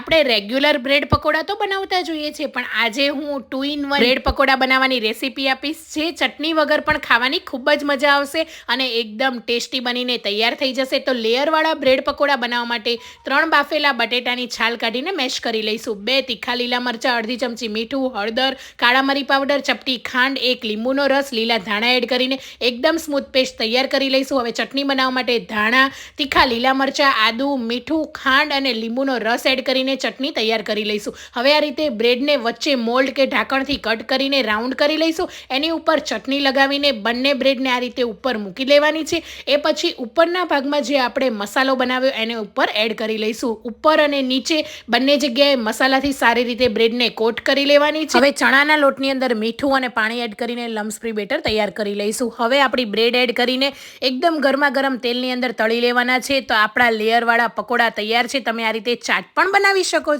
આપણે regular bread pakoda તો બનાવતા જોઈએ છે, પણ આજે હું two in one bread pakoda બનાવવાની રેસીપી આપીશ, જે ચટણી વગર પણ ખાવાની ખૂબ જ મજા આવશે અને એકદમ ટેસ્ટી બનીને તૈયાર થઈ જશે. તો લેયરવાળા બ્રેડ પકોડા બનાવવા માટે ત્રણ બાફેલા બટેટાની છાલ કાઢીને મેશ કરી લઈશું. બે તીખા લીલા મરચાં, અડધી ચમચી મીઠું, હળદર, કાળા મરી પાવડર ચપટી ખાંડ, એક લીંબુનો રસ, લીલા ધાણા એડ કરીને એકદમ સ્મૂથ પેસ્ટ તૈયાર કરી લઈશું. હવે ચટણી બનાવવા માટે ધાણા, તીખા લીલા મરચાં, આદુ, મીઠું, ખાંડ અને લીંબુનો રસ એડ કરીને ચટણી તૈયાર કરી લઈશું. હવે આ રીતે બ્રેડને વચ્ચે મોલ્ડ કે ઢાંકણથી કટ કરીને રાઉન્ડ કરી લઈશું. એની ઉપર ચટણી લગાવીને બંને બ્રેડને આ રીતે ઉપર મૂકી લેવાની છે. એ પછી ઉપરના ભાગમાં જે આપણે મસાલો બનાવ્યો એને ઉપર એડ કરી લઈશું. ઉપર અને નીચે બંને જગ્યાએ મસાલાથી સારી રીતે બ્રેડને કોટ કરી લેવાની છે. હવે ચણાના લોટની અંદર મીઠું અને પાણી એડ કરીને લમ્સ ફ્રી બેટર તૈયાર કરી લઈશું. હવે આપણી બ્રેડ એડ કરીને એકદમ ગરમા ગરમ તેલની અંદર તળી લેવાના છે. તો આપણા લેયરવાળા પકોડા તૈયાર છે. તમે આ રીતે ચાટ પણ બનાવી શકો છો.